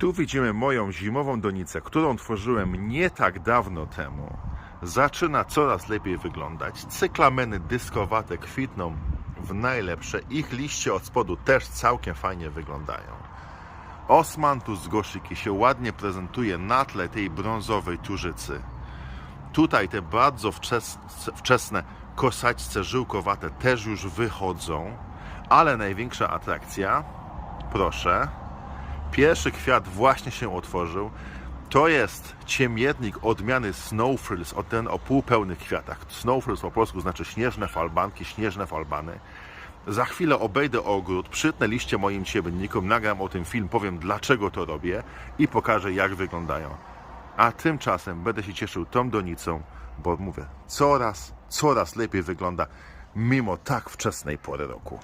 Tu widzimy moją zimową donicę, którą tworzyłem nie tak dawno temu. Zaczyna coraz lepiej wyglądać. Cyklameny dyskowate kwitną w najlepsze. Ich liście od spodu też całkiem fajnie wyglądają. Osmantus goszyki się ładnie prezentuje na tle tej brązowej tużycy. Tutaj te bardzo wczes- wczesne kosaćce żyłkowate też już wychodzą, ale największa atrakcja, proszę, pierwszy kwiat właśnie się otworzył. To jest ciemietnik odmiany Snowfrills, o ten o półpełnych kwiatach. Snowfrills po polsku znaczy śnieżne falbanki, śnieżne falbany. Za chwilę obejdę ogród, przytnę liście moim ciemnikom, nagram o tym film, powiem dlaczego to robię i pokażę jak wyglądają. A tymczasem będę się cieszył tą donicą, bo mówię, coraz, coraz lepiej wygląda mimo tak wczesnej pory roku.